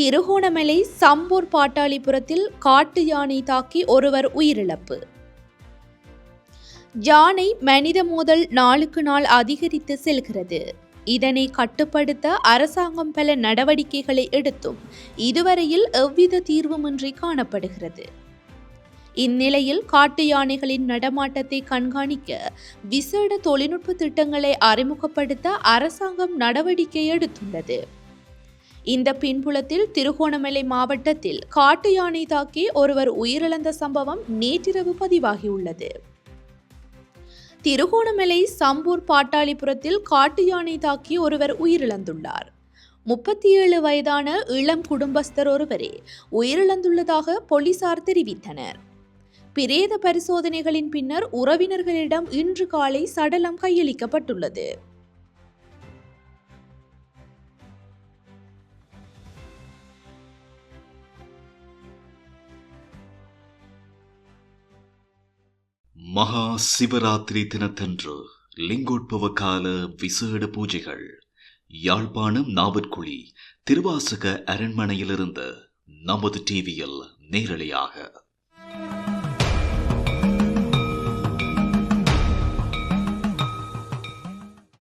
திருகோணமலை சம்பூர் பாட்டாளிபுரத்தில் காட்டு யானை தாக்கி ஒருவர் உயிரிழப்பு. யானை மனித மோதல் நாளுக்கு நாள் அதிகரித்து செல்கிறது. இதனை கட்டுப்படுத்த அரசாங்கம் பல நடவடிக்கைகளை எடுத்தும். இதுவரையில் எவ்வித தீர்வுமின்றி காணப்படுகிறது. இந்நிலையில் காட்டு யானைகளின் நடமாட்டத்தை கண்காணிக்க விசேட தொழில்நுட்ப திட்டங்களை அறிமுகப்படுத்த அரசாங்கம் நடவடிக்கை எடுத்துள்ளது. இந்த பின்புலத்தில் திருகோணமலை மாவட்டத்தில் காட்டு யானை தாக்கி ஒருவர் உயிரிழந்த சம்பவம் நேற்றிரவு பதிவாகியுள்ளது. திருகோணமலை சம்பூர் பாட்டாளிபுரத்தில் காட்டு யானை தாக்கி ஒருவர் உயிரிழந்துள்ளார். முப்பத்தி ஏழு வயதான இளம் குடும்பஸ்தர் ஒருவரே உயிரிழந்துள்ளதாக போலீசார் தெரிவித்தனர். பிரேத பரிசோதனைகளின் பின்னர் உறவினர்களிடம் இன்று காலை சடலம் கையளிக்கப்பட்டுள்ளது. மகா சிவராத்திரி தினத்தன்று லிங்கோட்பவ கால விசேட பூஜைகள். யாழ்ப்பாணம் நாவற்குழி திருவாசக அரண்மனையிலிருந்து நமது டிவியில் நேரலையாக.